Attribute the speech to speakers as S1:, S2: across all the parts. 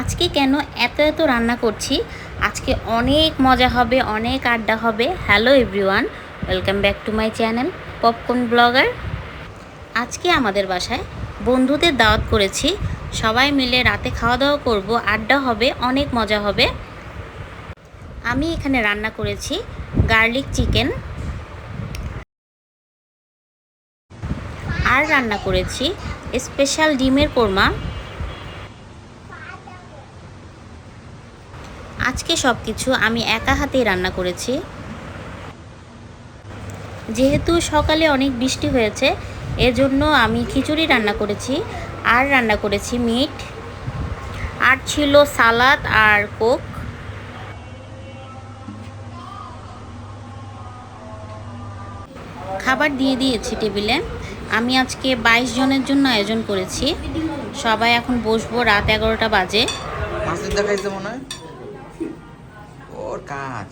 S1: আজকে কেন এত এত রান্না করছি? আজকে অনেক মজা হবে, অনেক আড্ডা হবে। Hello everyone welcome back to my channel popcorn blogger আজকে আমাদের বাসায় বন্ধুদের দাওয়াত করেছি। সবাই মিলে রাতে খাওয়া দাওয়া করব, আড্ডা হবে, অনেক মজা হবে। আমি এখানে রান্না করেছি গার্লিক চিকেন। আর রান্না করেছি স্পেশাল ডিমের কোরমা। আজকে সব কিছু আমি একা হাতেই রান্না করেছি। যেহেতু সকালে অনেক বৃষ্টি হয়েছে, এজন্য আমি খিচুড়ি রান্না করেছি, আর রান্না করেছি মিট, আর ছিল সালাদ আর কোক। খাবার দিয়ে দিয়েছি টেবিলে। আমি আজকে বাইশ জনের জন্য আয়োজন করেছি। সবাই এখন বসবো রাত এগারোটা বাজে।
S2: মনে হয়? ওর কাজ।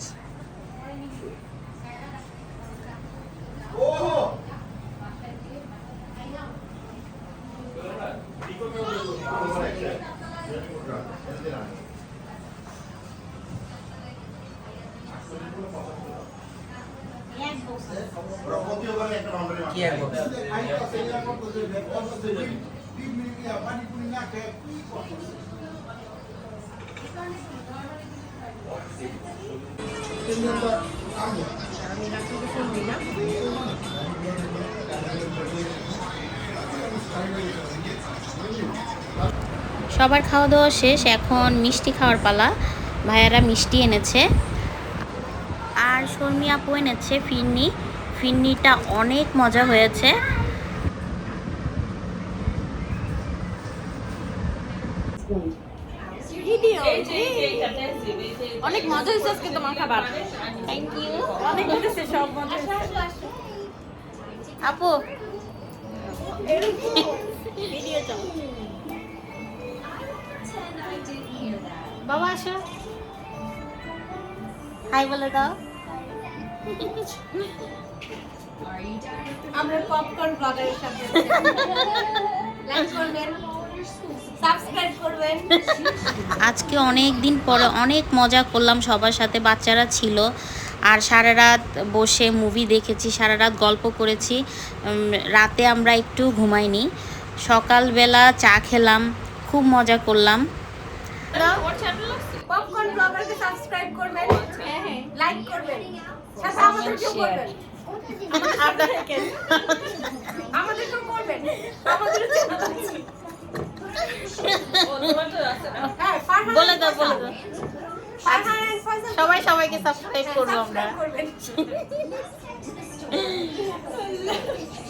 S1: সবার খাওয়া দাওয়া শেষ এখন মিষ্টি খাওয়ার পালা। ভাইয়ারা মিষ্টি এনেছে। আর শর্মি আপু এনেছে ফিরনি। ফিরনিটা অনেক মজা হয়েছে।
S3: অনেক মজা হয়েছে আজকে তোমার খাবার।
S1: থ্যাংক ইউ
S3: অনেক হয়েছে সব মজা
S1: আপু। বাবা আসো। হাই বলে দাও।
S3: আমরা পপকর্ন ব্লগারের সাথে লাইক করবেন
S1: আজকে অনেক দিন পরে অনেক মজা করলাম, সবার সাথে বাচ্চারা ছিল। আর সারা রাত বসে মুভি দেখেছি, সারা রাত গল্প করেছি। রাতে আমরা একটু ঘুমাইনি। সকালবেলা চা খেলাম, খুব মজা করলাম।
S3: পপকর্ন ব্লগারকে সাবস্ক্রাইব করবেন হ্যাঁ হ্যাঁ। লাইক করবেন সাথে আমাদেরকেও করবেন। আমাদেরকেও করবেন আমাদের চ্যানেল আছে হ্যাঁ,
S1: বলে দাও বলে দাও। সবাই সবাইকে সাবস্ক্রাইব করব আমরা।
S3: সাবস্ক্রাইব